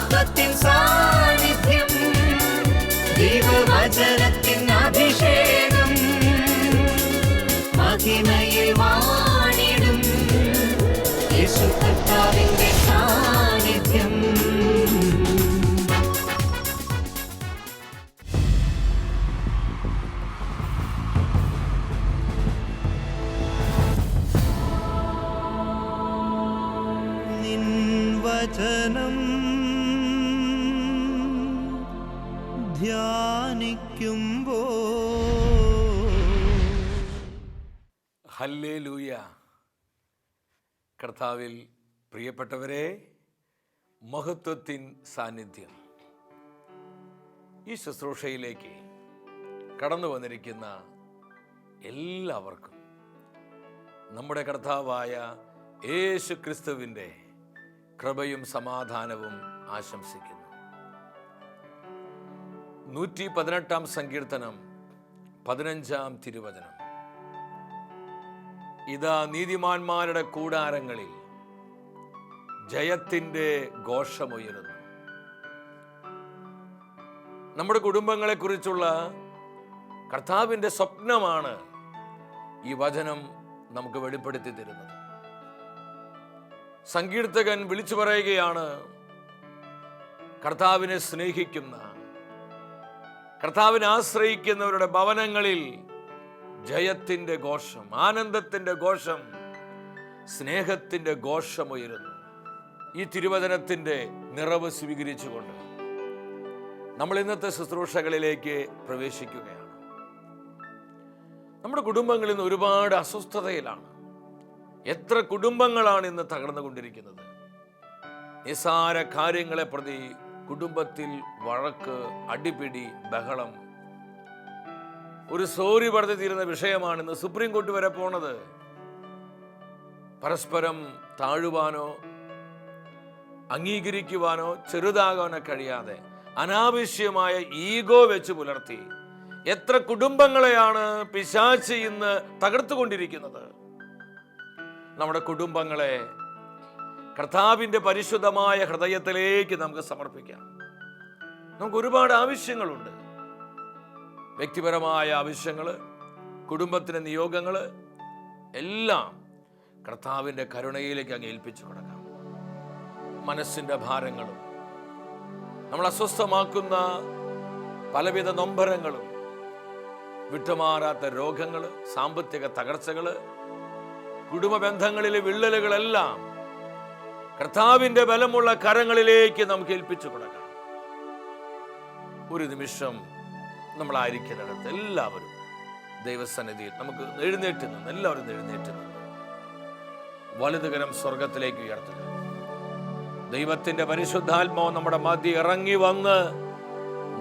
മഹത്വത്തിൻ സാന്നിധ്യം കർത്താവിൽ പ്രിയപ്പെട്ടവരെ മഹത്വത്തിൻ സാന്നിധ്യം. ഈ ശുശ്രൂഷയിലേക്ക് കടന്നു വന്നിരിക്കുന്ന എല്ലാവർക്കും നമ്മുടെ കർത്താവായ യേശു ക്രിസ്തുവിന്റെ കൃപയും സമാധാനവും ആശംസിക്കുന്നു. നൂറ്റി പതിനെട്ടാം സങ്കീർത്തനം പതിനഞ്ചാം തിരുവചനം. ഇതാ നീതിമാന്മാരുടെ കൂടാരങ്ങളിൽ ജയത്തിന്റെ ഘോഷമുയരുന്നു. നമ്മുടെ കുടുംബങ്ങളെക്കുറിച്ചുള്ള കർത്താവിന്റെ സ്വപ്നമാണ് ഈ വചനം നമുക്ക് വെളിപ്പെടുത്തി തരുന്നത്. സങ്കീർത്തകൻ വിളിച്ചു പറയുകയാണ് കർത്താവിനെ സ്നേഹിക്കുന്ന കർത്താവിനെ ആശ്രയിക്കുന്നവരുടെ ഭവനങ്ങളിൽ ജയത്തിന്റെ ഘോഷം ആനന്ദത്തിന്റെ ഘോഷം സ്നേഹത്തിന്റെ ഘോഷമുയരുന്നു. ഈ തിരുവചനത്തിന്റെ നിറവ് സ്വീകരിച്ചുകൊണ്ട് നമ്മൾ ഇന്നത്തെ ശുശ്രൂഷകളിലേക്ക് പ്രവേശിക്കുകയാണ്. നമ്മുടെ കുടുംബങ്ങളിൽ നിന്ന് ഒരുപാട് അസ്വസ്ഥതയിലാണ്. എത്ര കുടുംബങ്ങളാണ് ഇന്ന് തകർന്നുകൊണ്ടിരിക്കുന്നത് നിസാര കാര്യങ്ങളെ പ്രതി കുടുംബത്തിൽ വഴക്ക് അടിപിടി ബഹളം. ഒരു സോറി പറഞ്ഞു തീരുന്ന വിഷയമാണ് ഇന്ന് സുപ്രീം കോർട്ട് വരെ പോണത്. പരസ്പരം താഴുവാനോ അംഗീകരിക്കുവാനോ ചെറുതാകാനോ കഴിയാതെ അനാവശ്യമായ ഈഗോ വെച്ച് പുലർത്തി. എത്ര കുടുംബങ്ങളെയാണ് പിശാച്ച് ഇന്ന് തകർത്തുകൊണ്ടിരിക്കുന്നത്? നമ്മുടെ കുടുംബങ്ങളെ കർത്താവിന്റെ പരിശുദ്ധമായ ഹൃദയത്തിലേക്ക് നമുക്ക് സമർപ്പിക്കാം. നമുക്ക് ഒരുപാട് ആവശ്യങ്ങളുണ്ട്. വ്യക്തിപരമായ ആവശ്യങ്ങൾ കുടുംബത്തിന്റെ നിയോഗങ്ങൾ എല്ലാം കർത്താവിന്റെ കരുണയിലേക്ക് അങ്ങ് ഏൽപ്പിച്ചു കൊടുക്കാം മനസ്സിന്റെ ഭാരങ്ങളും. നമ്മൾ അസ്വസ്ഥമാക്കുന്ന പലവിധ നൊമ്പരങ്ങളും വിട്ടുമാറാത്ത രോഗങ്ങൾ സാമ്പത്തിക തകർച്ചകൾ കുടുംബ ബന്ധങ്ങളിലെ വിള്ളലുകളെല്ലാം കർത്താവിന്റെ ബലമുള്ള കരങ്ങളിലേക്ക് നമുക്ക് ഏൽപ്പിച്ചു കൊടുക്കാം ഒരു നിമിഷം നമ്മളായിരിക്കുന്നിടത്ത് എല്ലാവരും ദൈവസന്നിധിയിൽ നമുക്ക് എഴുന്നേറ്റ് നിന്ന് എല്ലാവരും എഴുന്നേറ്റ് നിന്ന് വലുതുകരം സ്വർഗത്തിലേക്ക് ഉയർത്തുക. ദൈവത്തിന്റെ പരിശുദ്ധാത്മാവ് നമ്മുടെ മധ്യ ഇറങ്ങി വന്ന്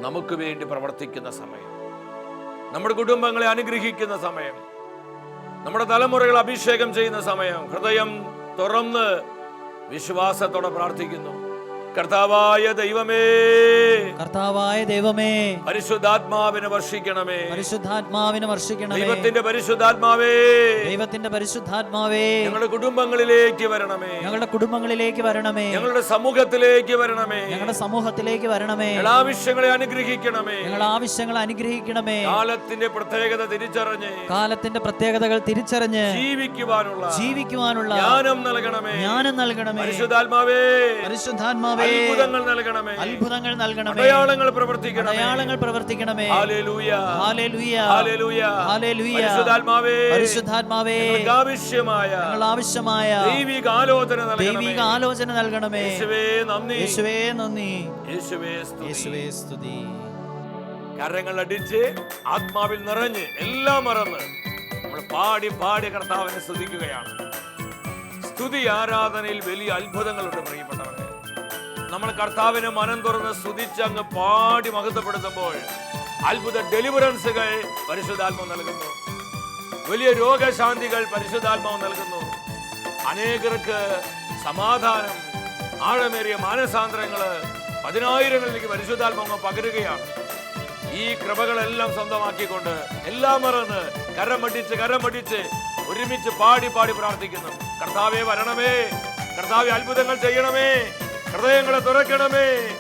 നമുക്ക് വേണ്ടി പ്രവർത്തിക്കുന്ന സമയം. നമ്മുടെ കുടുംബങ്ങളെ അനുഗ്രഹിക്കുന്ന സമയം. നമ്മുടെ തലമുറകൾ അഭിഷേകം ചെയ്യുന്ന സമയം. ഹൃദയം തുറന്ന് വിശ്വാസത്തോടെ പ്രാർത്ഥിക്കുന്നു. കർത്താവായ ദൈവമേ. കർത്താവായ ദൈവമേ. പരിശുദ്ധാത്മാവിനെ വർഷിക്കണമേ. പരിശുദ്ധാത്മാവിനെ വർഷിക്കണമേ. ദൈവത്തിന്റെ പരിശുദ്ധാത്മാവേ. ദൈവത്തിന്റെ പരിശുദ്ധാത്മാവേ. ഞങ്ങളുടെ കുടുംബങ്ങളിലേക്ക് വരണമേ. ഞങ്ങളുടെ കുടുംബങ്ങളിലേക്ക് വരണമേ. ഞങ്ങളുടെ സമൂഹത്തിലേക്ക് വരണമേ. ഞങ്ങളുടെ സമൂഹത്തിലേക്ക് വരണമേ. ആവശ്യങ്ങളെ അനുഗ്രഹിക്കണമേ. ഞങ്ങളുടെ ആവശ്യങ്ങൾ അനുഗ്രഹിക്കണമേ. കാലത്തിന്റെ പ്രത്യേകത തിരിച്ചറിഞ്ഞ് കാലത്തിന്റെ പ്രത്യേകതകൾ തിരിച്ചറിഞ്ഞ് ജീവിക്കുവാനുള്ള ജീവിക്കുവാനുള്ള ജ്ഞാനം നൽകണമേ. ജ്ഞാനം നൽകണമേ. പരിശുദ്ധാത്മാവേ. പരിശുദ്ധാത്മാവേ. അത്ഭുതങ്ങൾ നൽകണമേ. അത്ഭുതങ്ങൾ നൽകണമേ. അടയാളങ്ങൾ പ്രവർത്തിക്കണമേ. അടയാളങ്ങൾ പ്രവർത്തിക്കണമേ. ഹല്ലേലൂയ. Hallelujah hallelujah. ഹാലേലൂയ പരിശുദ്ധാത്മാവേ. പരിശുദ്ധാത്മാവേ. ആവശ്യമായ ഞങ്ങൾ ആവശ്യമായ ദൈവിക ആലോചന നൽകണമേ. ദൈവിക ആലോചന നൽകണമേ. യേശുവേ നന്ദി. യേശുവേ നന്ദി. യേശുവേ സ്തുതി. യേശുവേ സ്തുതി. കരങ്ങൾ അടിച്ച് ആത്മാവിൽ നിറഞ്ഞ് എല്ലാം മറന്ന് നമ്മൾ പാടി പാടി കർത്താവിനെ സ്തുതിക്കുകയാണ്. സ്തുതി ആരാധനയിൽ വലിയ അത്ഭുതങ്ങളുണ്ട് പ്രിയപ്പെട്ടവരെ. നമ്മൾ കർത്താവിനെ മനം തുറന്ന് സ്തുതിച്ച് അങ്ങ് പാടി മഹത്വപ്പെടുത്തുമ്പോൾ അത്ഭുത ഡെലിവറൻസുകൾ പരിശുദ്ധാത്മാവ് നൽകുന്നു. വലിയ രോഗശാന്തികൾ പരിശുദ്ധാത്മാവ് നൽകുന്നു. അനേകർക്ക് സമാധാനം ആഴമേറിയ മാനസാന്തരങ്ങൾ പതിനായിരങ്ങളിലേക്ക് പരിശുദ്ധാത്മാവ് പകരുകയാണ്. ഈ കൃപകളെല്ലാം സ്വന്തമാക്കിക്കൊണ്ട് എല്ലാം മറന്ന് കരം മടിച്ച് കരം മടിച്ച് ഒരുമിച്ച് പാടി പാടി പ്രാർത്ഥിക്കുന്നു. കർത്താവെ വരണമേ. കർത്താവെ അത്ഭുതങ്ങൾ ചെയ്യണമേ. ഹൃദയങ്ങളെ തുറക്കണമേ.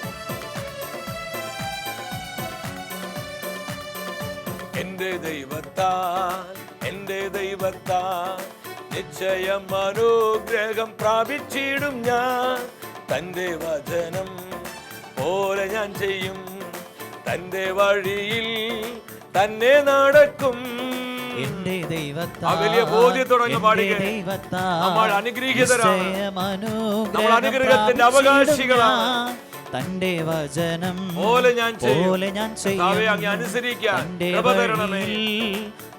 എന്റെ ദൈവത്താ എന്റെ ദൈവത്താ നിശ്ചയം അനുഗ്രഹം പ്രാപിച്ചിടും ഞാൻ. തന്റെ വചനം പോലെ ഞാൻ ചെയ്യും. തന്റെ വഴിയിൽ തന്നെ നടക്കും. എന്റെ ദൈവത്താ ആ വലിയ ബോധ്യത്തോടെ അങ്ങ് എന്റെ പാടുക. ദൈവത്താ നമ്മൾ അനുഗ്രഹീതരാണ്. നിശ്ചയമനുഗ്രഹം നമ്മൾ അവകാശികളാണ്. ഞാൻ. തന്റെ വചനം പോലെ ഞാൻ. പോലെ ഞാൻ ചെയ്യും അനുസരിക്കാൻ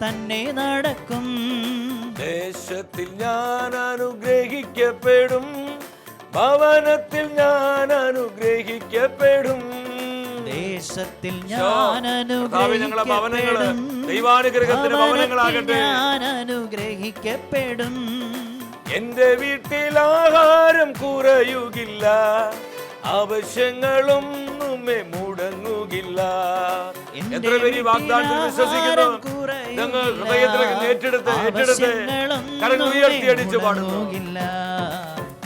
തന്നെ നടക്കും ദേശത്തിൽ ഞാൻ അനുഗ്രഹിക്കപ്പെടും ഭവനത്തിൽ ഞാൻ അനുഗ്രഹിക്കപ്പെടും ദേശത്തിൽ ഞാനനുഗ്രഹിക്കപ്പെടും ഞാൻ അനുഗ്രഹിക്കപ്പെടും ദൈവാനുഗ്രഹത്തിന്റെ ഭവനങ്ങളാകട്ടെ. ഞാൻ അനുഗ്രഹിക്കപ്പെടും എന്റെ വീട്ടിൽ ആഹാരം കുറയുകില്ല ആവശ്യങ്ങളും മുടങ്ങുകില്ല എത്ര പേര് വാഗ്ദാനത്തിൽ വിശ്വസിക്കുന്നു ആഹാരം കുറയുകില്ല. ഞങ്ങൾ ഹൃദയത്തിലേക്ക് ഏറ്റെടുത്ത് ഏറ്റെടുത്ത് കരങ്ങൾ ഉയർത്തി അടിച്ചു പാടുന്നു.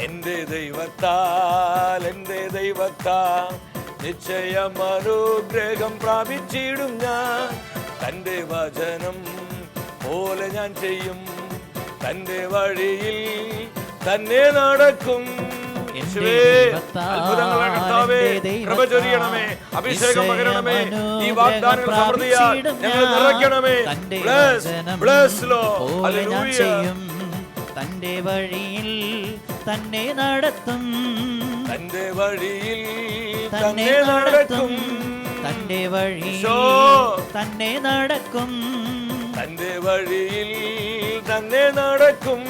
എന്റെ ദൈവത്താൽ എന്റെ ദൈവത്താൽ നിശ്ചയം അനുഗ്രഹം പ്രാപിച്ചിടും ഞാൻ. തന്റെ വചനം പോലെ ഞാൻ ചെയ്യും. തന്റെ വഴിയിൽ തന്നെ നടക്കും. കർത്താവേ, അഭിഷേകം പകരണമേ ഈ വാഗ്ദാനങ്ങൾ സമൃദ്ധിയാൽ ഞങ്ങൾ. നിറയ്ക്കണമേ. ബ്ലസ് ബ്ലസ് ലോ തന്റെ വഴിയിൽ തന്നെ നടത്തും. തന്റെ വഴിയിൽ തന്നെ നടക്കും. തന്റെ വഴി തന്നെ നടക്കും. തന്റെ വഴിയിൽ തന്നെ നടക്കും.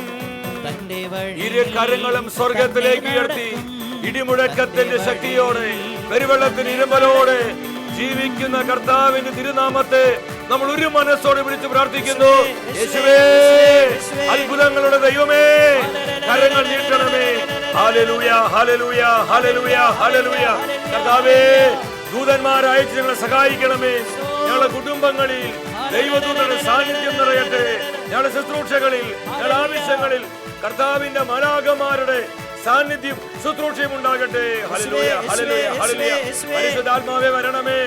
തന്റെ വഴി ഇരു കരങ്ങളും സ്വർഗത്തിലേക്ക് ഉയർത്തി ഇടിമുഴക്കത്തിന്റെ ശക്തിയോടെ പെരുവെള്ളത്തിന് ഇരുമ്പലോടെ ജീവിക്കുന്ന കർത്താവിന്റെ തിരുനാമത്തെ നമ്മൾ ഒരു മനസ്സോടെ വിളിച്ച് പ്രാർത്ഥിക്കുന്നു. യേശുവേ അത്ഭുതങ്ങളുടെ ദൈവമേ കരങ്ങൾ നീട്ടണമേ. കർത്താവേ ദൂതന്മാരയച്ച് ഞങ്ങളെ സഹായിക്കണമേ. ഞങ്ങളുടെ കുടുംബങ്ങളിൽ ദൈവദൂതരുടെ സാന്നിധ്യം നിറയട്ടെ. ഞങ്ങളുടെ ശുശ്രൂഷകളിൽ ഞങ്ങളുടെ ആവശ്യങ്ങളിൽ കർത്താവിന്റെ മലാകമാരുടെ സാന്നിധ്യം ശുശ്രൂഷയും ഉണ്ടാകട്ടെ. പരിശുദ്ധാത്മാവേ വരണമേ.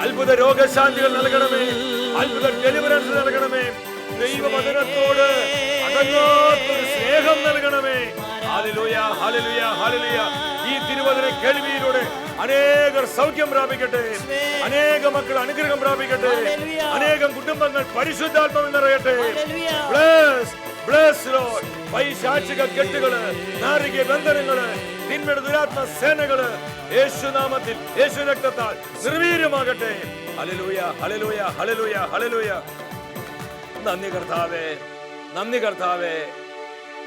അത്ഭുത രോഗശാന്തികൾ നൽകണമേ. അത്ഭുത ഡെലിവറൻസ് നൽകണമേ. ദൈവവചനത്തോട് അടങ്ങാത്തൊരു സ്നേഹം നൽകണമേ. ഈ തിരുവചന കേൾവിയിലൂടെ അനേകർ സൗഖ്യം പ്രാപിക്കട്ടെ. അനേക മക്കൾ അനുഗ്രഹം പ്രാപിക്കട്ടെ. അനേകം കുടുംബങ്ങൾ പരിശുദ്ധാത്മം നിറയട്ടെ. പൈശാചിക കെട്ടുകൾ നാരിക ബന്ധനങ്ങൾ തിന്മയുടെ ദുരാത്മ സേനകൾ യേശുനാമത്തിൽ യേശു രക്തത്താൽ നിർവീര്യമാകട്ടെ. ഹലലൂയ ഹലലൂയ ഹലലൂയ ഹലലൂയ നന്ദി കർത്താവേ നന്ദി കർത്താവേ.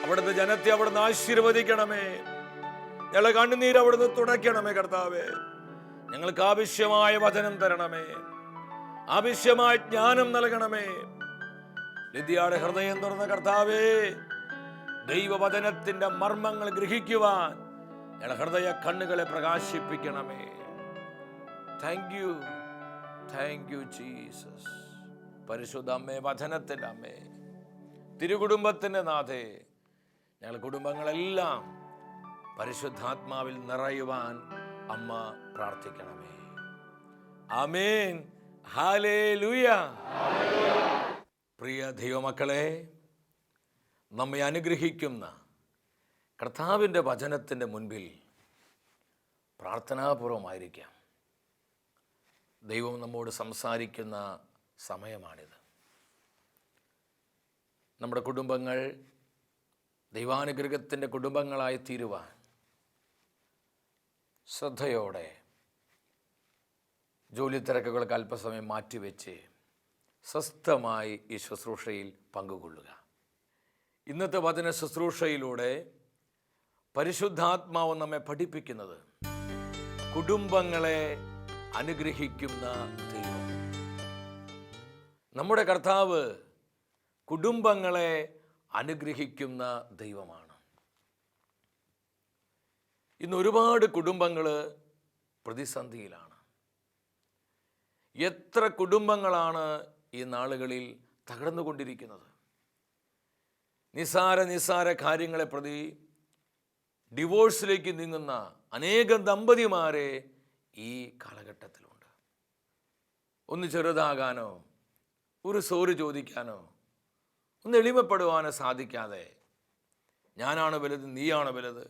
അവിടുത്തെ ജനത്തെ അവിടുന്ന് ആശീർവദിക്കണമേ. ഞങ്ങളെ കണ്ണുനീര് അവിടുന്ന് തുടയ്ക്കണമേ കർത്താവേ. ഞങ്ങൾക്ക് ആവശ്യമായ വചനം തരണമേ. ആവശ്യമായ ജ്ഞാനം നൽകണമേ. ലിദ്യയുടെ ഹൃദയം തുറന്ന കർത്താവേ ദൈവവചനത്തിന്റെ മർമ്മങ്ങൾ ഗ്രഹിക്കുവാൻ ഞങ്ങളുടെ ഹൃദയ കണ്ണുകളെ പ്രകാശിപ്പിക്കണമേ. Thank you thank you Jesus പരിശുദ്ധ അമ്മേ വചനത്തിന്റെ അമ്മേ. തിരുകുടുംബത്തിന്റെ നാഥേ ഞങ്ങളുടെ കുടുംബങ്ങളെല്ലാം പരിശുദ്ധാത്മാവിൽ നിറയുവാൻ അമ്മ പ്രാർത്ഥിക്കണമേ. ആമേൻ. ഹാലേ പ്രിയ ദൈവമക്കളെ നമ്മെ അനുഗ്രഹിക്കുന്ന കർത്താവിന്റെ വചനത്തിന്റെ മുൻപിൽ പ്രാർത്ഥനാപൂർവമായിരിക്കാം. ദൈവം നമ്മോട് സംസാരിക്കുന്ന സമയമാണിത്. നമ്മുടെ കുടുംബങ്ങൾ ദൈവാനുഗ്രഹത്തിന്റെ കുടുംബങ്ങളായി തീരുവാൻ ശ്രദ്ധയോടെ ജോലി തിരക്കുകൾക്ക് അല്പസമയം മാറ്റിവെച്ച് സ്വസ്ഥമായി ഈ ശുശ്രൂഷയിൽ പങ്കുകൊള്ളുക. ഇന്നത്തെ വചന ശുശ്രൂഷയിലൂടെ പരിശുദ്ധാത്മാവ് നമ്മെ പഠിപ്പിക്കുന്നത് കുടുംബങ്ങളെ അനുഗ്രഹിക്കുന്ന ദൈവം. നമ്മുടെ കർത്താവ് കുടുംബങ്ങളെ അനുഗ്രഹിക്കുന്ന ദൈവമാണ്. ഇന്ന് ഒരുപാട് കുടുംബങ്ങൾ പ്രതിസന്ധിയിലാണ്. എത്ര കുടുംബങ്ങളാണ് ഈ നാളുകളിൽ തകർന്നുകൊണ്ടിരിക്കുന്നത്? നിസാര നിസാര കാര്യങ്ങളെ പ്രതി ഡിവോഴ്സിലേക്ക് നീങ്ങുന്ന അനേകം ദമ്പതിമാരെ ഈ കാലഘട്ടത്തിലുണ്ട്. ഒന്ന് ചെറുതാകാനോ ഒരു സോറി ചോദിക്കാനോ ഒന്ന് എളിമപ്പെടുവാനോ സാധിക്കാതെ ഞാനാണ് വലുത് നീയാണ് വലുത്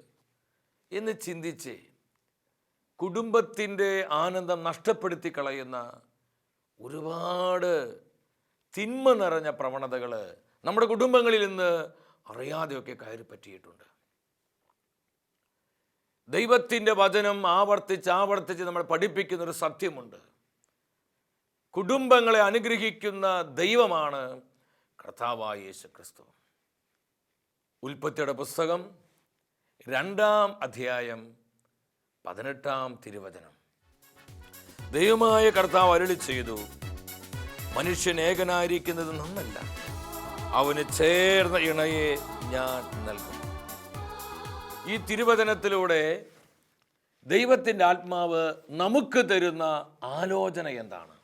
എന്ന് ചിന്തിച്ച് കുടുംബത്തിന്റെ ആനന്ദം നഷ്ടപ്പെടുത്തി കളയുന്ന ഒരുപാട് തിന്മ നിറഞ്ഞ പ്രവണതകൾ നമ്മുടെ കുടുംബങ്ങളിൽ നിന്ന് അറിയാതെയൊക്കെ കയറി പറ്റിയിട്ടുണ്ട് ദൈവത്തിന്റെ വചനം ആവർത്തിച്ച് ആവർത്തിച്ച് നമ്മൾ പഠിപ്പിക്കുന്ന ഒരു സത്യമുണ്ട്. കുടുംബങ്ങളെ അനുഗ്രഹിക്കുന്ന ദൈവമാണ് കർത്താവായ യേശു ക്രിസ്തു ഉൽപ്പത്തിയുടെ പുസ്തകം രണ്ടാം അധ്യായം പതിനെട്ടാം തിരുവചനം. ദൈവമായ കർത്താവ് അരുളി ചെയ്തു മനുഷ്യൻ ഏകനായിരിക്കുന്നത് നന്നല്ല അവന് ചേർന്ന ഇണയെ ഞാൻ നൽകും ഈ തിരുവചനത്തിലൂടെ ദൈവത്തിന്റെ ആത്മാവ് നമുക്ക് തരുന്ന ആലോചന എന്താണ്?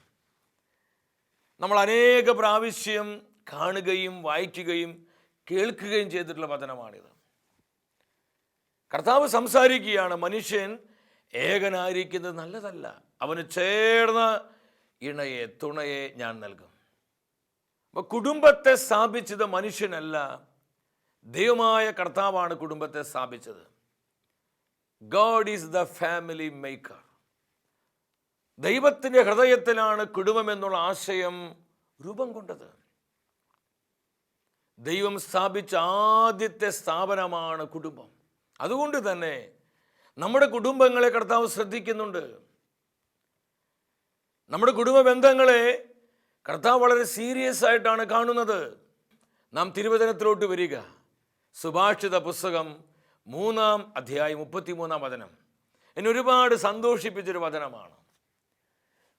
നമ്മൾ അനേക പ്രാവശ്യം കാണുകയും വായിക്കുകയും കേൾക്കുകയും ചെയ്തിട്ടുള്ള വചനമാണിത്. കർത്താവ് സംസാരിക്കുകയാണ് മനുഷ്യൻ ഏകനായിരിക്കുന്നത് നല്ലതല്ല. അവന് ചേർന്ന ഇണയെ തുണയെ ഞാൻ നൽകും. അപ്പോൾ കുടുംബത്തെ സ്ഥാപിച്ചത് മനുഷ്യനല്ല ദൈവമായ കർത്താവാണ് കുടുംബത്തെ സ്ഥാപിച്ചത്. God is the family maker. ദൈവത്തിന്റെ ഹൃദയത്തിലാണ് കുടുംബം എന്നുള്ള ആശയം രൂപം കൊണ്ടത്. ദൈവം സ്ഥാപിച്ച ആദ്യത്തെ സ്ഥാപനമാണ് കുടുംബം. അതുകൊണ്ട് തന്നെ നമ്മുടെ കുടുംബങ്ങളെ കർത്താവ് ശ്രദ്ധിക്കുന്നുണ്ട്. നമ്മുടെ കുടുംബ ബന്ധങ്ങളെ കർത്താവ് വളരെ സീരിയസ് ആയിട്ടാണ് കാണുന്നത്. നാം തിരുവചനത്തിലോട്ട് വരിക. സുഭാഷിത പുസ്തകം മൂന്നാം അധ്യായം മുപ്പത്തിമൂന്നാം വചനം. എന്നെ ഒരുപാട് സന്തോഷിപ്പിച്ചൊരു വചനമാണ്.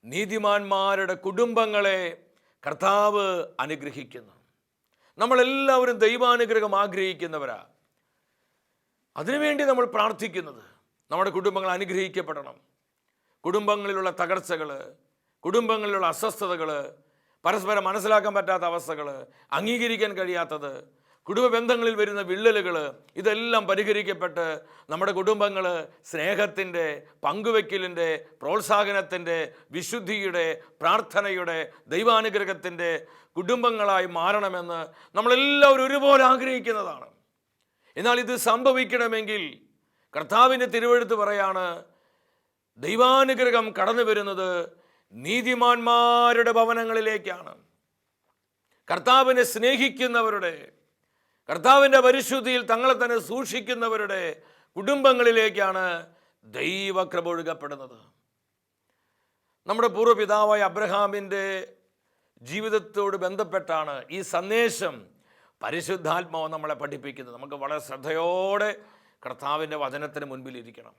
നീതിമാന്മാരുടെ കുടുംബങ്ങളെ കർത്താവ് അനുഗ്രഹിക്കുന്നു. നമ്മളെല്ലാവരും ദൈവാനുഗ്രഹം ആഗ്രഹിക്കുന്നവരാ. അതിനുവേണ്ടി നമ്മൾ പ്രാർത്ഥിക്കുന്നത് നമ്മുടെ കുടുംബങ്ങൾ അനുഗ്രഹിക്കപ്പെടണം. കുടുംബങ്ങളിലുള്ള തകർച്ചകൾ കുടുംബങ്ങളിലുള്ള അസ്വസ്ഥതകൾ പരസ്പരം മനസ്സിലാക്കാൻ പറ്റാത്ത അവസ്ഥകൾ അംഗീകരിക്കാൻ കഴിയാത്തത് കുടുംബ ബന്ധങ്ങളിൽ വരുന്ന വിള്ളലുകൾ ഇതെല്ലാം പരിഹരിക്കപ്പെട്ട് നമ്മുടെ കുടുംബങ്ങൾ സ്നേഹത്തിന്റെ പങ്കുവെക്കലിന്റെ പ്രോത്സാഹനത്തിന്റെ വിശുദ്ധിയുടെ പ്രാർത്ഥനയുടെ ദൈവാനുഗ്രഹത്തിന്റെ കുടുംബങ്ങളായി മാറണമെന്ന് നമ്മളെല്ലാവരും ഒരുപോലെ ആഗ്രഹിക്കുന്നതാണ്. എന്നാൽ ഇത് സംഭവിക്കണമെങ്കിൽ കർത്താവിന്റെ തിരുവഴുത്ത് പറയാണ് ദൈവാനുഗ്രഹം കടന്നു വരുന്നത് നീതിമാന്മാരുടെ ഭവനങ്ങളിലേക്കാണ്. കർത്താവിനെ സ്നേഹിക്കുന്നവരുടെ കർത്താവിന്റെ പരിശുദ്ധിയിൽ തങ്ങളെ തന്നെ സൂക്ഷിക്കുന്നവരുടെ കുടുംബങ്ങളിലേക്കാണ് ദൈവകൃപ ഒഴുകപ്പെടുന്നത്. നമ്മുടെ പൂർവപിതാവായ അബ്രഹാമിന്റെ ജീവിതത്തോട് ബന്ധപ്പെട്ടാണ് ഈ സന്ദേശം പരിശുദ്ധാത്മാവ് നമ്മളെ പഠിപ്പിക്കുന്നത്. നമുക്ക് വളരെ ശ്രദ്ധയോടെ കർത്താവിന്റെ വചനത്തിന് മുൻപിലിരിക്കണം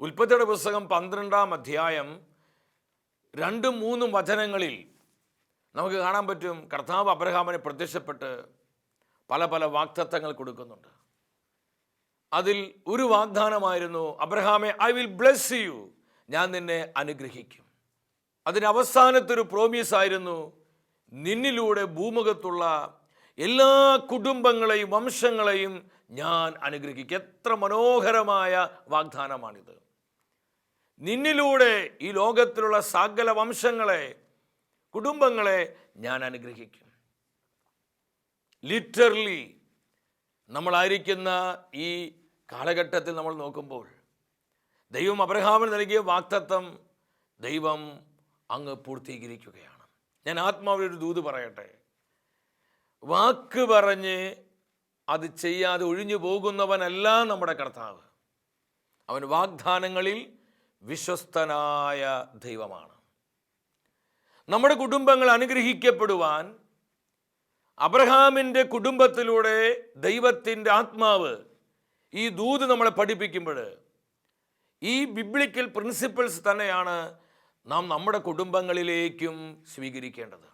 ഉൽപ്പത്തിയുടെ പുസ്തകം പന്ത്രണ്ടാം അധ്യായം രണ്ടും മൂന്നും വചനങ്ങളിൽ നമുക്ക് കാണാൻ പറ്റും കർത്താവ് അബ്രഹാമിനെ പ്രത്യക്ഷപ്പെട്ട് പല പല വാക്തത്വങ്ങൾ കൊടുക്കുന്നുണ്ട്. അതിൽ ഒരു വാഗ്ദാനമായിരുന്നു അബ്രഹാമെ ഐ വിൽ ബ്ലെസ് യു ഞാൻ നിന്നെ അനുഗ്രഹിക്കും. അതിന് അവസാനത്തൊരു പ്രോമിസ് ആയിരുന്നു നിന്നിലൂടെ ഭൂമുഖത്തുള്ള എല്ലാ കുടുംബങ്ങളെയും വംശങ്ങളെയും ഞാൻ അനുഗ്രഹിക്കും. എത്ര മനോഹരമായ വാഗ്ദാനമാണിത്. നിന്നിലൂടെ ഈ ലോകത്തിലുള്ള സകല വംശങ്ങളെ കുടുംബങ്ങളെ ഞാൻ അനുഗ്രഹിക്കും. ലിറ്ററലി നമ്മളായിരിക്കുന്ന ഈ കാലഘട്ടത്തിൽ നമ്മൾ നോക്കുമ്പോൾ ദൈവം അബ്രഹാമിന് നൽകിയ വാക്തത്വം ദൈവം അങ്ങ് പൂർത്തീകരിക്കുകയാണ്. ഞാൻ ആത്മാവിലൊരു ദൂത് പറയട്ടെ. വാക്ക് പറഞ്ഞ് അത് ചെയ്യാതെ ഒഴിഞ്ഞു പോകുന്നവനല്ല നമ്മുടെ കർത്താവ്. അവൻ വാഗ്ദാനങ്ങളിൽ വിശ്വസ്തനായ ദൈവമാണ്. നമ്മുടെ കുടുംബങ്ങൾ അനുഗ്രഹിക്കപ്പെടുവാൻ അബ്രഹാമിന്റെ കുടുംബത്തിലൂടെ ദൈവത്തിന്റെ ആത്മാവ് ഈ ദൂത് നമ്മളെ പഠിപ്പിക്കുമ്പോൾ ഈ ബിബ്ലിക്കൽ പ്രിൻസിപ്പിൾസ് തന്നെയാണ് നാം നമ്മുടെ കുടുംബങ്ങളിലേക്കും സ്വീകരിക്കേണ്ടത്.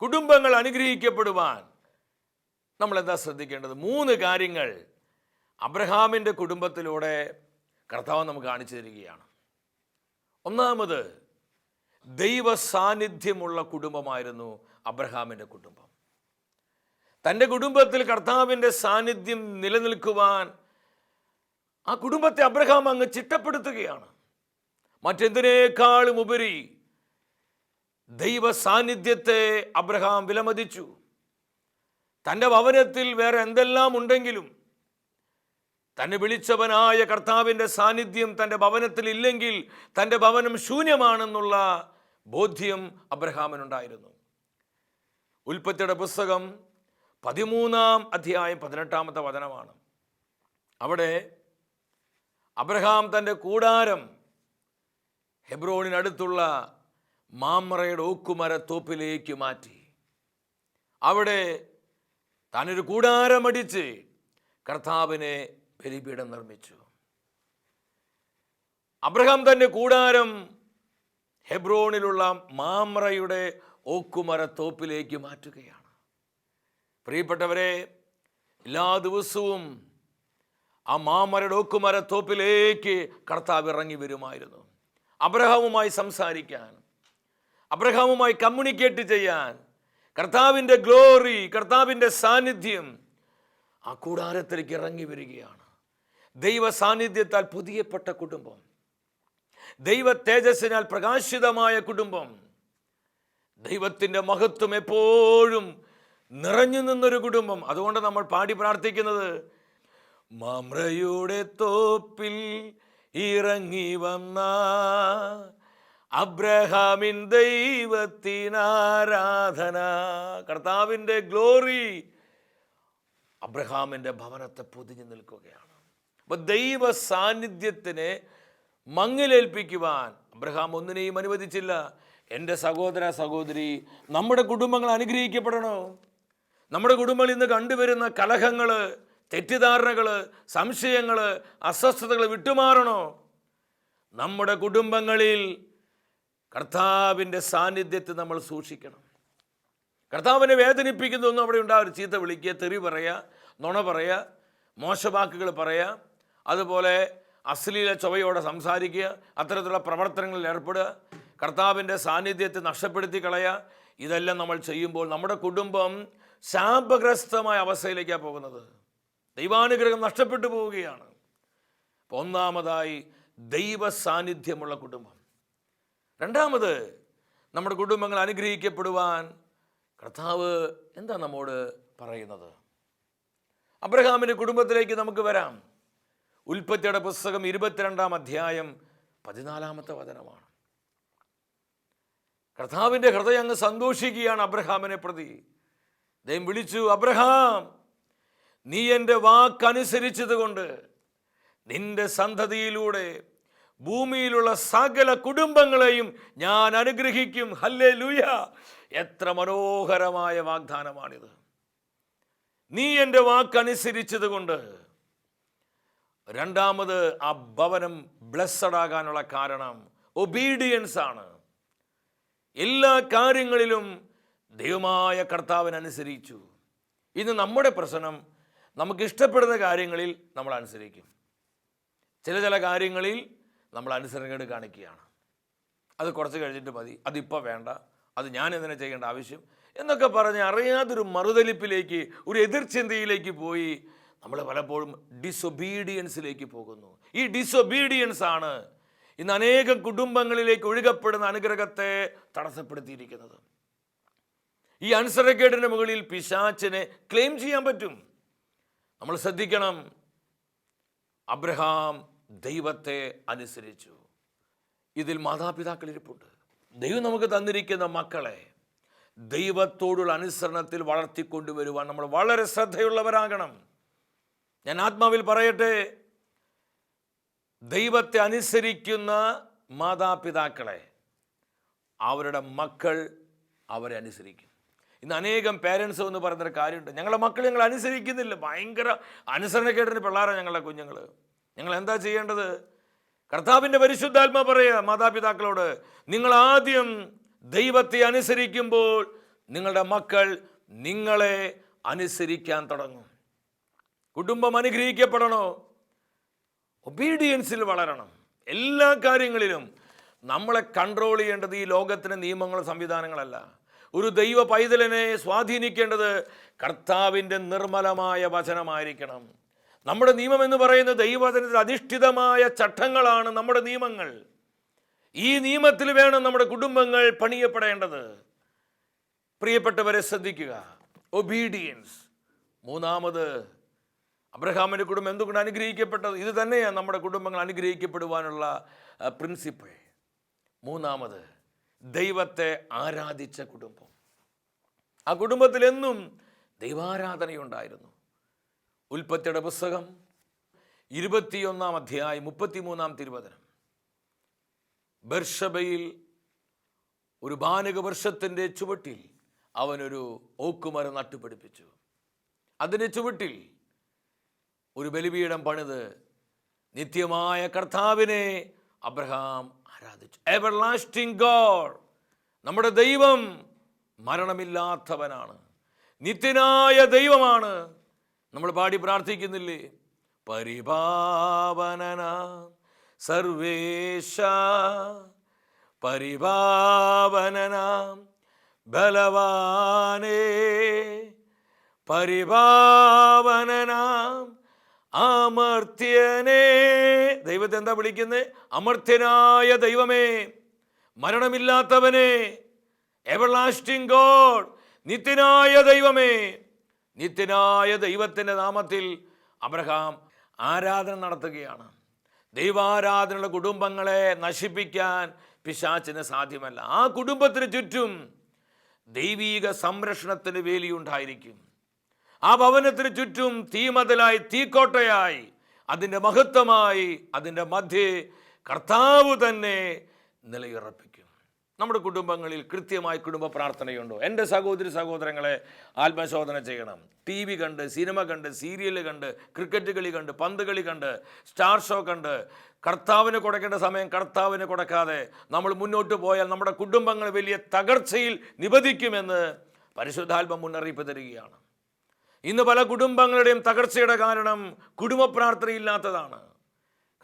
കുടുംബങ്ങൾ അനുഗ്രഹിക്കപ്പെടുവാൻ നമ്മൾ എന്താ ശ്രദ്ധിക്കേണ്ടത്? മൂന്ന് കാര്യങ്ങൾ അബ്രഹാമിന്റെ കുടുംബത്തിലൂടെ കർത്താവ് നമുക്ക് കാണിച്ചു തരികയാണ്. ഒന്നാമത് ദൈവ സാന്നിധ്യമുള്ള കുടുംബമായിരുന്നു അബ്രഹാമിന്റെ കുടുംബം. തന്റെ കുടുംബത്തിൽ കർത്താവിന്റെ സാന്നിധ്യം നിലനിൽക്കുവാൻ ആ കുടുംബത്തെ അബ്രഹാം അങ്ങ് ചിട്ടപ്പെടുത്തുകയാണ്. മറ്റെന്തിനേക്കാളും ഉപരി ദൈവ സാന്നിധ്യത്തെ അബ്രഹാം വിലമതിച്ചു. തന്റെ ഭവനത്തിൽ വേറെ എന്തെല്ലാം ഉണ്ടെങ്കിലും തന്നെ വിളിച്ചവനായ കർത്താവിന്റെ സാന്നിധ്യം തന്റെ ഭവനത്തിൽ ഇല്ലെങ്കിൽ തന്റെ ഭവനം ശൂന്യമാണെന്നുള്ള ബോധ്യം അബ്രഹാമിനുണ്ടായിരുന്നു. ഉൽപ്പത്തിയുടെ പുസ്തകം പതിമൂന്നാം അധ്യായം പതിനെട്ടാമത്തെ വചനമാണ്. അവിടെ അബ്രഹാം തന്റെ കൂടാരം ഹെബ്രോണിനടുത്തുള്ള മാമറയുടെ ഓക്കുമരത്തോപ്പിലേക്ക് മാറ്റി. അവിടെ താനൊരു കൂടാരമടിച്ച് കർത്താവിനെ ബലിപീഠം നിർമ്മിച്ചു. അബ്രഹാം തന്റെ കൂടാരം ഹെബ്രോണിലുള്ള മാമ്രയുടെ ഓക്കുമരത്തോപ്പിലേക്ക് മാറ്റുകയാണ്. പ്രിയപ്പെട്ടവരെ എല്ലാ ദിവസവും ആ മാമരയുടെ ഓക്കുമരത്തോപ്പിലേക്ക് കർത്താവ് ഇറങ്ങി വരുമായിരുന്നു. അബ്രഹാമുമായി സംസാരിക്കാൻ അബ്രഹാമുമായി കമ്മ്യൂണിക്കേറ്റ് ചെയ്യാൻ കർത്താവിന്റെ ഗ്ലോറി കർത്താവിന്റെ സാന്നിധ്യം ആ കൂടാരത്തിലേക്ക് ഇറങ്ങി വരികയാണ്. ദൈവ സാന്നിധ്യത്താൽ പുതിയപ്പെട്ട കുടുംബം ദൈവ തേജസ്സിനാൽ പ്രകാശിതമായ കുടുംബം ദൈവത്തിന്റെ മഹത്വം എപ്പോഴും നിറഞ്ഞു നിന്നൊരു കുടുംബം. അതുകൊണ്ട് നമ്മൾ പാടി പ്രാർത്ഥിക്കുന്നത് മമ്രയുടെ തോപ്പിൽ ഇറങ്ങി വന്ന അബ്രഹാമിൻ ദൈവത്തിനാരാധന. കർത്താവിന്റെ ഗ്ലോറി അബ്രഹാമിന്റെ ഭവനത്തെ പൊതിഞ്ഞു നിൽക്കുകയാണ്. അപ്പൊ ദൈവ സാന്നിധ്യത്തിനെ മങ്ങിലേൽപ്പിക്കുവാൻ അബ്രഹാം ഒന്നിനെയും അനുവദിച്ചില്ല. എന്റെ സഹോദര സഹോദരി നമ്മുടെ കുടുംബങ്ങൾ അനുഗ്രഹിക്കപ്പെടണോ? നമ്മുടെ കുടുംബങ്ങൾ ഇന്ന് കണ്ടുവരുന്ന കലഹങ്ങൾ തെറ്റിദ്ധാരണകൾ സംശയങ്ങൾ അസ്വസ്ഥതകൾ വിട്ടുമാറണോ? നമ്മുടെ കുടുംബങ്ങളിൽ കർത്താവിന്റെ സാന്നിധ്യത്തെ നമ്മൾ സൂക്ഷിക്കണം. കർത്താവിനെ വേദനിപ്പിക്കുന്ന ഒന്നും അവിടെ ഉണ്ടാവും ചീത്ത വിളിക്കുക തെറി പറയുക നുണ പറയുക മോശവാക്കുകൾ പറയുക അതുപോലെ അശ്ലീല ചൊവയോടെ സംസാരിക്കുക അത്തരത്തിലുള്ള പ്രവർത്തനങ്ങളിൽ ഏർപ്പെടുക. കർത്താവിന്റെ സാന്നിധ്യത്തെ നഷ്ടപ്പെടുത്തി കളയുക ഇതെല്ലാം നമ്മൾ ചെയ്യുമ്പോൾ നമ്മുടെ കുടുംബം ശാപഗ്രസ്തമായ അവസ്ഥയിലേക്കാണ് പോകുന്നത്. ദൈവാനുഗ്രഹം നഷ്ടപ്പെട്ടു പോവുകയാണ്. ഒന്നാമതായി ദൈവ സാന്നിധ്യമുള്ള കുടുംബം. രണ്ടാമത് നമ്മുടെ കുടുംബങ്ങൾ അനുഗ്രഹിക്കപ്പെടുവാൻ കർത്താവ് എന്താ നമ്മോട് പറയുന്നത്? അബ്രഹാമിന്റെ കുടുംബത്തിലേക്ക് നമുക്ക് വരാം. ഉൽപ്പത്തിയുടെ പുസ്തകം ഇരുപത്തിരണ്ടാം അധ്യായം പതിനാലാമത്തെ വചനമാണ്. കർത്താവിന്റെ ഹൃദയം അങ്ങ് സന്തോഷിക്കുകയാണ് അബ്രഹാമിനെ പ്രതി. ദൈവം വിളിച്ചു അബ്രഹാം നീ എന്റെ വാക്കനുസരിച്ചത് കൊണ്ട് നിന്റെ സന്തതിയിലൂടെ ഭൂമിയിലുള്ള സകല കുടുംബങ്ങളെയും ഞാൻ അനുഗ്രഹിക്കും. ഹല്ലേ ലൂയ എത്ര മനോഹരമായ വാഗ്ദാനമാണിത്. നീ എന്റെ വാക്കനുസരിച്ചത് കൊണ്ട് രണ്ടാമത് ആ ഭവനം ബ്ലെസ്സഡ് ആകാനുള്ള കാരണം. ഒബീഡിയൻസ് ആണ് എല്ലാ കാര്യങ്ങളിലും ദൈവമായ കർത്താവിനനുസരിച്ചു. ഇന്ന് നമ്മുടെ പ്രശ്നം നമുക്ക് ഇഷ്ടപ്പെടുന്ന കാര്യങ്ങളിൽ നമ്മൾ അനുസരിക്കും. ചില ചില കാര്യങ്ങളിൽ നമ്മൾ അനുസരണക്കേട് കാണിക്കുകയാണ്. അത് കുറച്ച് കഴിഞ്ഞിട്ട് മതി. അതിപ്പോൾ വേണ്ട. അത് ഞാൻ എന്തിനാ ചെയ്യേണ്ട ആവശ്യം? എന്നൊക്കെ പറഞ്ഞ് അറിയാതൊരു മറുതലിപ്പിലേക്ക് ഒരു എതിർചിന്തയിലേക്ക് പോയി നമ്മൾ പലപ്പോഴും ഡിസൊബീഡിയൻസിലേക്ക് പോകുന്നു. ഈ ഡിസൊബീഡിയൻസ് ആണ് ഇന്ന് അനേകം കുടുംബങ്ങളിലേക്ക് ഒഴുകപ്പെടുന്ന അനുഗ്രഹത്തെ തടസ്സപ്പെടുത്തിയിരിക്കുന്നത്. ഈ അൻസറക്കേടിന്റെ മുകളിൽ പിശാച്ചിനെ ക്ലെയിം ചെയ്യാൻ പറ്റും. നമ്മൾ ശ്രദ്ധിക്കണം. അബ്രഹാം ദൈവത്തെ അനുസരിച്ചു. ഇതിൽ മാതാപിതാക്കൾ ഇരിപ്പുണ്ട്. ദൈവം നമുക്ക് തന്നിരിക്കുന്ന മക്കളെ ദൈവത്തോടുള്ള അനുസരണത്തിൽ വളർത്തിക്കൊണ്ടുവരുവാൻ നമ്മൾ വളരെ ശ്രദ്ധയുള്ളവരാകണം. ഞാൻ ആത്മാവിൽ പറയട്ടെ. ദൈവത്തെ അനുസരിക്കുന്ന മാതാപിതാക്കളെ അവരുടെ മക്കൾ അവരെ അനുസരിക്കും. ഇന്ന് അനേകം പേരൻസ് എന്ന് പറയുന്നൊരു കാര്യമുണ്ട്. ഞങ്ങളുടെ മക്കൾ ഞങ്ങൾ അനുസരിക്കുന്നില്ല. ഭയങ്കര അനുസരണക്കേടിന് പിള്ളേരാണ് ഞങ്ങളുടെ കുഞ്ഞുങ്ങൾ ഞങ്ങൾ എന്താ ചെയ്യേണ്ടത്? കർത്താവിന്റെ പരിശുദ്ധാത്മ പറയുക മാതാപിതാക്കളോട് നിങ്ങൾ ആദ്യം ദൈവത്തെ അനുസരിക്കുമ്പോൾ നിങ്ങളുടെ മക്കൾ നിങ്ങളെ അനുസരിക്കാൻ തുടങ്ങും. കുടുംബം അനുഗ്രഹിക്കപ്പെടണോ? ഒബീഡിയൻസിൽ വളരണം. എല്ലാ കാര്യങ്ങളിലും നമ്മളെ കൺട്രോൾ ചെയ്യേണ്ടത് ഈ ലോകത്തിന്റെ നിയമങ്ങളും സംവിധാനങ്ങളല്ല. ഒരു ദൈവ പൈതലിനെ സ്വാധീനിക്കേണ്ടത് കർത്താവിന്റെ നിർമ്മലമായ വചനമായിരിക്കണം. നമ്മുടെ നിയമം എന്ന് പറയുന്നത് ദൈവവചനത്തിൽ അധിഷ്ഠിതമായ ചട്ടങ്ങളാണ് നമ്മുടെ നിയമങ്ങൾ. ഈ നിയമത്തിൽ വേണം നമ്മുടെ കുടുംബങ്ങൾ പണിയപ്പെടേണ്ടത്. പ്രിയപ്പെട്ടവരെ ശ്രദ്ധിക്കുക. ഒബീഡിയൻസ് മൂന്നാമത് അബ്രഹാമിന്റെ കുടുംബം എന്തുകൊണ്ട് അനുഗ്രഹിക്കപ്പെട്ടത്? ഇത് തന്നെയാണ് നമ്മുടെ കുടുംബങ്ങൾ അനുഗ്രഹിക്കപ്പെടുവാനുള്ള പ്രിൻസിപ്പിൾ മൂന്നാമത് ദൈവത്തെ ആരാധിച്ച കുടുംബം. ആ കുടുംബത്തിൽ എന്നും ദൈവാരാധനയുണ്ടായിരുന്നു. ഉൽപ്പത്തിയുടെ പുസ്തകം ഇരുപത്തിയൊന്നാം അധ്യായം മുപ്പത്തിമൂന്നാം തിരുവചനം. ബർഷബയിൽ ഒരു ബാനക വർഷത്തിന്റെ ചുവട്ടിൽ അവനൊരു ഓക്കുമരം നട്ടുപിടിപ്പിച്ചു. അതിന്റെ ചുവട്ടിൽ ഒരു ബലിപീഠം പണിത് നിത്യമായ കർത്താവിനെ അബ്രഹാം ആരാധിച്ചു. എവർ ലാസ്റ്റിംഗ് ഗോഡ് നമ്മുടെ ദൈവം മരണമില്ലാത്തവനാണ്. നിത്യനായ ദൈവമാണ്. നമ്മൾ പാടി പ്രാർത്ഥിക്കുന്നില്ലേ? പരിപാവന സർവേശ. പരിപാവന ബലവാനേ. പരിപാവനനാം അമർത്യനേ. ദൈവത്തെ എന്താ വിളിക്കുന്നത് അമർത്യനായ ദൈവമേ മരണമില്ലാത്തവനെ. എവർലാസ്റ്റിംഗ് ഗോഡ് നിത്യനായ ദൈവമേ. നിത്യനായ ദൈവത്തിന്റെ നാമത്തിൽ അബ്രഹാം ആരാധന നടത്തുകയാണ്. ദൈവാരാധനയുള്ള കുടുംബങ്ങളെ നശിപ്പിക്കാൻ പിശാച്ചിന് സാധ്യമല്ല. ആ കുടുംബത്തിന് ചുറ്റും ദൈവീക സംരക്ഷണത്തിന് വേലിയുണ്ടായിരിക്കും. ആ ഭവനത്തിന് ചുറ്റും തീമതലായി തീക്കോട്ടയായി അതിന്റെ മഹത്വമായി അതിന്റെ മധ്യേ കർത്താവ് തന്നെ നിലയുറപ്പിക്കും. നമ്മുടെ കുടുംബങ്ങളിൽ കൃത്യമായി കുടുംബ പ്രാർത്ഥനയുണ്ടോ? എന്റെ സഹോദരി സഹോദരങ്ങളെ ആത്മശോധന ചെയ്യണം. ടി വി കണ്ട് സിനിമ കണ്ട് സീരിയൽ കണ്ട് ക്രിക്കറ്റ് കളി കണ്ട് പന്ത് കളി കണ്ട് സ്റ്റാർ ഷോ കണ്ട്. കർത്താവിന് കൊടുക്കേണ്ട സമയം കർത്താവിന് കൊടുക്കാതെ നമ്മൾ മുന്നോട്ട് പോയാൽ നമ്മുടെ കുടുംബങ്ങൾ വലിയ തകർച്ചയിൽ നിബദിക്കുമെന്ന് പരിശുദ്ധാത്മ മുന്നറിയിപ്പ് തരികയാണ്. ഇന്ന് പല കുടുംബങ്ങളുടെയും തകർച്ചയുടെ കാരണം കുടുംബ പ്രാർത്ഥനയില്ലാത്തതാണ്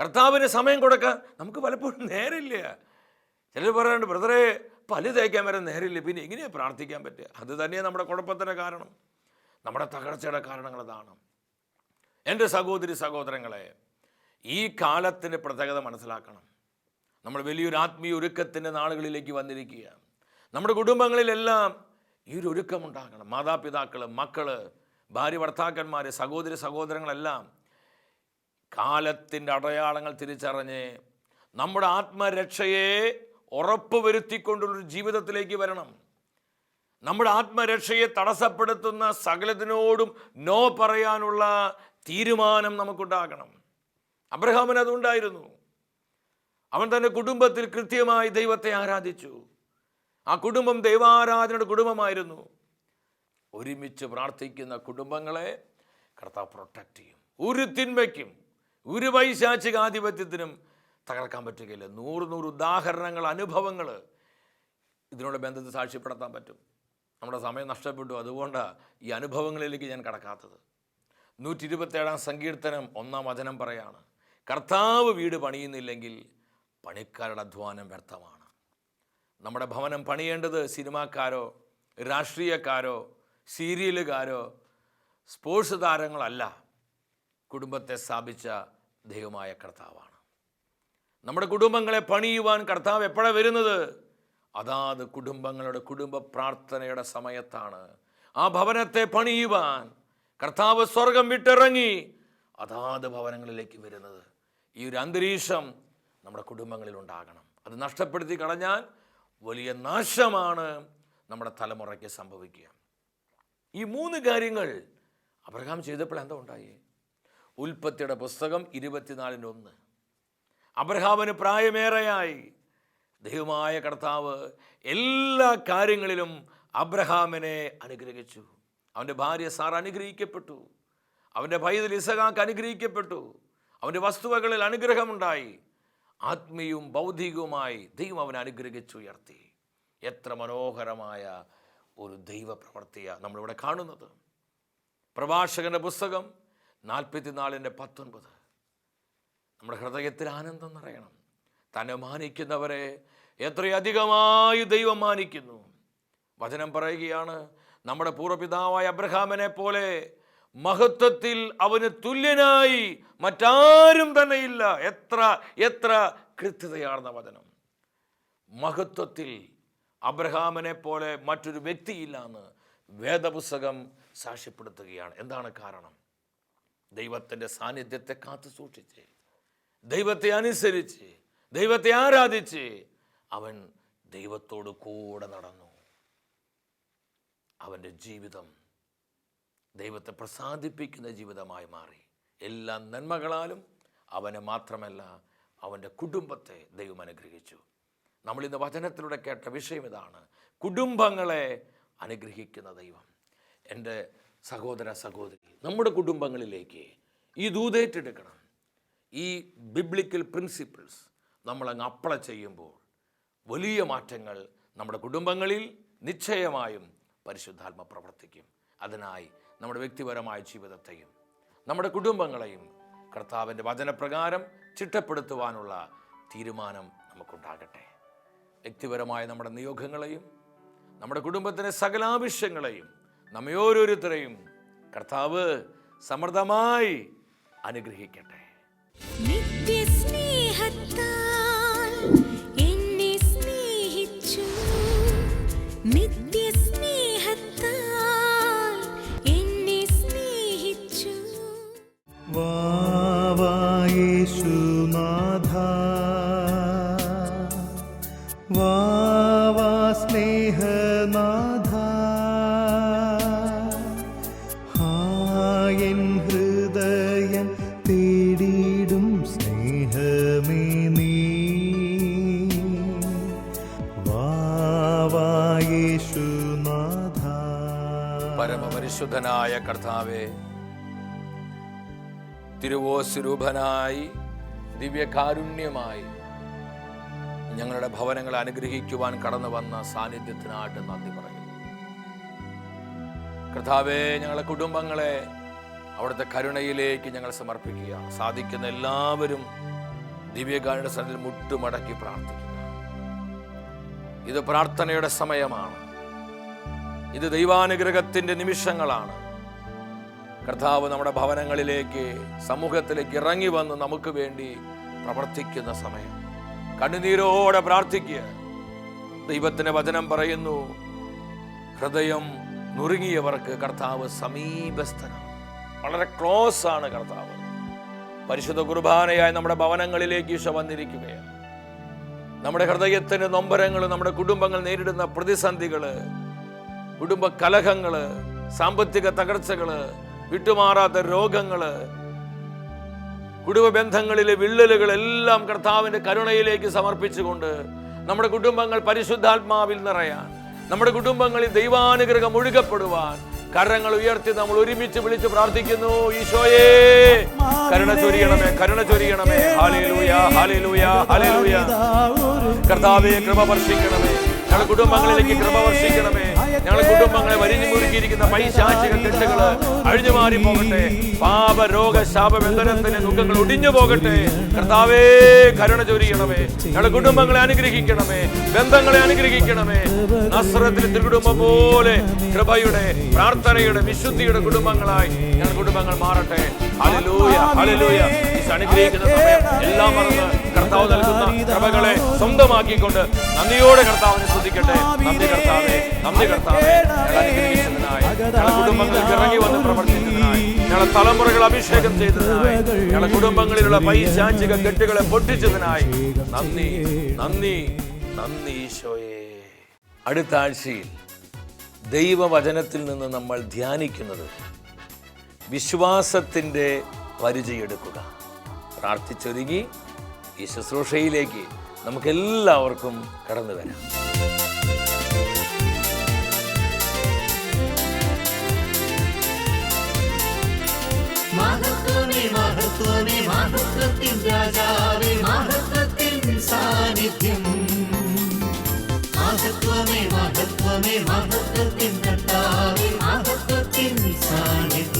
കർത്താവിന് സമയം കൊടുക്കാൻ നമുക്ക് പലപ്പോഴും നേരില്ല. ചിലർ പറയാറുണ്ട് ബ്രദറെ പല്ല് തേക്കാൻ വരെ നേരില്ല. പിന്നെ എങ്ങനെയാണ് പ്രാർത്ഥിക്കാൻ പറ്റുക? അത് തന്നെയാണ് നമ്മുടെ കുഴപ്പത്തിന്റെ കാരണം. നമ്മുടെ തകർച്ചയുടെ കാരണങ്ങൾ അതാണ്. എന്റെ സഹോദരി സഹോദരങ്ങളെ ഈ കാലത്തിന്റെ പ്രത്യേകത മനസ്സിലാക്കണം. നമ്മൾ വലിയൊരു ആത്മീയ ഒരുക്കത്തിന്റെ നാളുകളിലേക്ക് വന്നിരിക്കുകയാണ്. നമ്മുടെ കുടുംബങ്ങളിലെല്ലാം ഈ ഒരു ഒരുക്കമുണ്ടാകണം മാതാപിതാക്കൾ മക്കൾ ഭാര്യ ഭർത്താക്കന്മാർ സഹോദരി സഹോദരങ്ങളെല്ലാം കാലത്തിന്റെ അടയാളങ്ങൾ തിരിച്ചറിഞ്ഞ് നമ്മുടെ ആത്മരക്ഷയെ ഉറപ്പുവരുത്തിക്കൊണ്ടുള്ളൊരു ജീവിതത്തിലേക്ക് വരണം. നമ്മുടെ ആത്മരക്ഷയെ തടസ്സപ്പെടുത്തുന്ന സകലത്തിനോടും നോ പറയാനുള്ള തീരുമാനം നമുക്കുണ്ടാകണം. അബ്രഹാമിന് അതുണ്ടായിരുന്നു. അവൻ തന്റെ കുടുംബത്തിൽ കൃത്യമായി ദൈവത്തെ ആരാധിച്ചു. ആ കുടുംബം ദൈവാരാധനയുടെ കുടുംബമായിരുന്നു. ഒരുമിച്ച് പ്രാർത്ഥിക്കുന്ന കുടുംബങ്ങളെ കർത്താവ് പ്രൊട്ടക്റ്റ് ചെയ്യും. ഒരു തിന്മയ്ക്കും ഒരു വൈശാചികാധിപത്യത്തിനും തകർക്കാൻ പറ്റുകയില്ല. നൂറ് നൂറ് ഉദാഹരണങ്ങൾ അനുഭവങ്ങൾ ഇതിനോട് ബന്ധത്തിൽ സാക്ഷ്യപ്പെടുത്താൻ പറ്റും. നമ്മുടെ സമയം നഷ്ടപ്പെട്ടു. അതുകൊണ്ടാണ് ഈ അനുഭവങ്ങളിലേക്ക് ഞാൻ കടക്കാത്തത്. നൂറ്റി ഇരുപത്തേഴാം സങ്കീർത്തനം ഒന്നാം വചനം പറയാണ് കർത്താവ് വീട് പണിയുന്നില്ലെങ്കിൽ പണിക്കാരുടെ അധ്വാനം വ്യർത്ഥമാണ്. നമ്മുടെ ഭവനം പണിയേണ്ടത് സിനിമാക്കാരോ രാഷ്ട്രീയക്കാരോ സീരിയലുകാരോ സ്പോർട്സ് താരങ്ങളല്ല കുടുംബത്തെ സ്ഥാപിച്ച ദൈവമായ കർത്താവാണ്. നമ്മുടെ കുടുംബങ്ങളെ പണിയുവാൻ കർത്താവ് എപ്പോഴാണ് വരുന്നത്? അതാത് കുടുംബങ്ങളുടെ കുടുംബ പ്രാർത്ഥനയുടെ സമയത്താണ്. ആ ഭവനത്തെ പണിയുവാൻ കർത്താവ് സ്വർഗം വിട്ടിറങ്ങി അതാത് ഭവനങ്ങളിലേക്ക് വരുന്നത്. ഈ ഒരു അന്തരീക്ഷം നമ്മുടെ കുടുംബങ്ങളിൽ ഉണ്ടാകണം. അത് നഷ്ടപ്പെടുത്തി കളഞ്ഞാൽ വലിയ നാശമാണ് നമ്മുടെ തലമുറയ്ക്ക് സംഭവിക്കുക. ഈ മൂന്ന് കാര്യങ്ങൾ അബ്രഹാം ചെയ്തപ്പോൾ എന്താ ഉണ്ടായി? ഉൽപ്പത്തിയുടെ പുസ്തകം ഇരുപത്തിനാലിന് ഒന്ന്. അബ്രഹാമിന് പ്രായമേറെയായി. ദൈവമായ കർത്താവ് എല്ലാ കാര്യങ്ങളിലും അബ്രഹാമിനെ അനുഗ്രഹിച്ചു. അവന്റെ ഭാര്യ സാർ അനുഗ്രഹിക്കപ്പെട്ടു. അവന്റെ പൈതൽ ഇസഹാക്ക് അനുഗ്രഹിക്കപ്പെട്ടു. അവന്റെ വസ്തുവകളിൽ അനുഗ്രഹമുണ്ടായി. ആത്മീയവും ബൗദ്ധികവുമായി ദൈവം അവനെ അനുഗ്രഹിച്ചുയർത്തി. എത്ര മനോഹരമായ ഒരു ദൈവപ്രവർത്തിയാണ് നമ്മളിവിടെ കാണുന്നത്. പ്രഭാഷകന്റെ പുസ്തകം നാൽപ്പത്തിനാലിന്റെ പത്തൊൻപത്. നമ്മുടെ ഹൃദയത്തിൽ ആനന്ദം നിറയണം. തന്നെ മാനിക്കുന്നവരെ എത്രയധികമായി ദൈവം മാനിക്കുന്നു. വചനം പറയുകയാണ് നമ്മുടെ പൂർവപിതാവായ അബ്രഹാമിനെ പോലെ മഹത്വത്തിൽ അവന് തുല്യനായി മറ്റാരും തന്നെയില്ല എത്ര എത്ര കൃത്യതയാർന്ന വചനം. മഹത്വത്തിൽ അബ്രഹാമിനെ പോലെ മറ്റൊരു വ്യക്തിയില്ല എന്ന് വേദപുസ്തകം സാക്ഷ്യപ്പെടുത്തുകയാണ്. എന്താണ് കാരണം? ദൈവത്തിന്റെ സാന്നിധ്യത്തെ കാത്തു സൂക്ഷിച്ച് ദൈവത്തെ അനുസരിച്ച് ദൈവത്തെ ആരാധിച്ച് അവൻ ദൈവത്തോട് കൂടെ നടന്നു. അവന്റെ ജീവിതം ദൈവത്തെ പ്രസാദിപ്പിക്കുന്ന ജീവിതമായി മാറി. എല്ലാ നന്മകളാലും അവനെ മാത്രമല്ല അവന്റെ കുടുംബത്തെ ദൈവം അനുഗ്രഹിച്ചു. നമ്മൾ ഇന്ന് വചനത്തിലൂടെ കേട്ട വിഷയം ഇതാണ്. കുടുംബങ്ങളെ അനുഗ്രഹിക്കുന്ന ദൈവം. എന്റെ സഹോദര സഹോദരി നമ്മുടെ കുടുംബങ്ങളിലേക്ക് ഈ ദൂതേറ്റെടുക്കണം ഈ ബിബ്ലിക്കൽ പ്രിൻസിപ്പിൾസ് നമ്മളങ്ങ് അപ്ലൈ ചെയ്യുമ്പോൾ വലിയ മാറ്റങ്ങൾ നമ്മുടെ കുടുംബങ്ങളിൽ നിശ്ചയമായും പരിശുദ്ധാത്മ പ്രവർത്തിക്കും. അതിനായി നമ്മുടെ വ്യക്തിപരമായ ജീവിതത്തെയും നമ്മുടെ കുടുംബങ്ങളെയും കർത്താവിന്റെ വചനപ്രകാരം ചിട്ടപ്പെടുത്തുവാനുള്ള തീരുമാനം നമുക്കുണ്ടാകട്ടെ. വ്യക്തിപരമായ നമ്മുടെ നിയോഗങ്ങളെയും നമ്മുടെ കുടുംബത്തിന്റെ സകലാവശ്യങ്ങളെയും നമ്മെ ഓരോരുത്തരെയും കർത്താവ് സമൃദ്ധമായി അനുഗ്രഹിക്കട്ടെ. നിത്യസ്നേഹത്താൽ പരമപരിശുദ്ധനായ കർത്താവെ തിരുവോസ്വരൂപനായി ദിവ്യകാരുണ്യമായി ഞങ്ങളുടെ ഭവനങ്ങൾ അനുഗ്രഹിക്കുവാൻ കടന്നു വന്ന സാന്നിധ്യത്തിനായിട്ട് നന്ദി പറയുന്നു. കർത്താവെ ഞങ്ങളുടെ കുടുംബങ്ങളെ അവിടുത്തെ കരുണയിലേക്ക് ഞങ്ങൾ സമർപ്പിക്കുകയാണ്. സാധിക്കുന്ന എല്ലാവരും ദിവ്യകാരുടെ സ്ഥലത്തിൽ മുട്ടുമടക്കി പ്രാർത്ഥിക്കുക. ഇത് പ്രാർത്ഥനയുടെ സമയമാണ്. ഇത് ദൈവാനുഗ്രഹത്തിന്റെ നിമിഷങ്ങളാണ്. കർത്താവ് നമ്മുടെ ഭവനങ്ങളിലേക്ക് സമൂഹത്തിലേക്ക് ഇറങ്ങി വന്ന് നമുക്ക് വേണ്ടി പ്രവർത്തിക്കുന്ന സമയം. കണ്ണുനീരോടെ പ്രാർത്ഥിക്കുക. ദൈവത്തിന്റെ വചനം പറയുന്നു ഹൃദയം നുറുങ്ങിയവർക്ക് കർത്താവ് സമീപസ്ഥനാണ്. വളരെ ക്ലോസ് ആണ് കർത്താവ്. പരിശുദ്ധ കുർബാനയായി നമ്മുടെ ഭവനങ്ങളിലേക്ക് ഈശോ വന്നിരിക്കുകയാണ്. നമ്മുടെ ഹൃദയത്തിന്റെ നൊമ്പരങ്ങൾ നമ്മുടെ കുടുംബങ്ങൾ നേരിടുന്ന പ്രതിസന്ധികൾ കുടുംബ കലഹങ്ങൾ സാമ്പത്തിക തകർച്ചകൾ വിട്ടുമാറാത്ത രോഗങ്ങൾ കുടുംബ ബന്ധങ്ങളിലെ വിള്ളലുകൾ എല്ലാം കർത്താവിന്റെ കരുണയിലേക്ക് സമർപ്പിച്ചുകൊണ്ട് നമ്മുടെ കുടുംബങ്ങൾ പരിശുദ്ധാത്മാവിൽ നിറയാൻ നമ്മുടെ കുടുംബങ്ങളിൽ ദൈവാനുഗ്രഹം ഒഴുകപ്പെടുവാൻ കരങ്ങൾ ഉയർത്തി നമ്മൾ ഒരുമിച്ച് വിളിച്ച് പ്രാർത്ഥിക്കുന്നു ഈശോയേ. കരുണ ചൊരിയണമേ കരുണ ചൊരിയണമേ. ഹാലേലൂയ ഹാലേലൂയ ഹാലേലൂയ കർത്താവെ കൃപ വർഷിക്കണമേ. ഞങ്ങളുടെ കുടുംബങ്ങളിലേക്ക് കൃപ വർഷിക്കണമേ. ഞങ്ങളുടെ കുടുംബങ്ങളെ വലിഞ്ഞു മുറുക്കിയിരിക്കുന്ന പൈശാചിക കെട്ടുകൾ അഴിഞ്ഞു മാറി പോകട്ടെ പാപ രോഗ ശാപ ബന്ധനത്തിന്റെ ദുഃഖങ്ങൾ ഒടിഞ്ഞു പോകട്ടെ. കർത്താവേ കരുണ ചൊരിയണമേ. ഞങ്ങളുടെ കുടുംബങ്ങളെ അനുഗ്രഹിക്കണമേ. ബന്ധങ്ങളെ അനുഗ്രഹിക്കണമേ. നസ്രത്തിൽ തിരുകുടുംബം പോലെ കൃപയുടെ പ്രാർത്ഥനയുടെ വിശുദ്ധിയുടെ കുടുംബങ്ങളായി ഞങ്ങളുടെ കുടുംബങ്ങൾ മാറട്ടെ. Hallelujah hallelujah. ഈശോ അനുഗ്രഹിക്കുന്ന സമയം എല്ലാം മറന്ന് കർത്താവ് നൽകുന്ന കൃപകളെ സ്വന്തമാക്കിക്കൊണ്ട് നന്ദിയോടെ കർത്താവിനെ ശ്രദ്ധിക്കട്ടെ നന്ദി കർത്താവേ നന്ദി കർത്താവേ. അനുഗ്രഹിച്ചതിനായി ഞങ്ങളുടെ കുടുംബങ്ങൾക്ക് ഇറങ്ങി വന്ന് പ്രവർത്തിച്ചതിനായി ഞങ്ങളുടെ തലമുറകൾ അഭിഷേകം ചെയ്തതിനായി ഞങ്ങളുടെ കുടുംബങ്ങളിലുള്ള പൈശാചിക കെട്ടുകളെ പൊട്ടിച്ചതിനായി. നന്ദി നന്ദി നന്ദി ഈശോയെ. അടുത്ത ആഴ്ചയിൽ ദൈവവചനത്തിൽ നിന്ന് നമ്മൾ ധ്യാനിക്കുന്നത് വിശ്വാസത്തിന്റെ പരിചയെടുക്കുക. പ്രാർത്ഥിച്ചൊരുങ്ങി ഈ ശുശ്രൂഷയിലേക്ക് നമുക്കെല്ലാവർക്കും കടന്നു വരാം. മഹത്വമേ മഹത്വമേ മഹത്വത്തിൻ മഹത്വത്തിൻ സാന്നിധ്യം. മഹത്വമേ മഹത്വമേ മഹത്വത്തിൻ മഹത്വത്തിൻ സാന്നിധ്യം.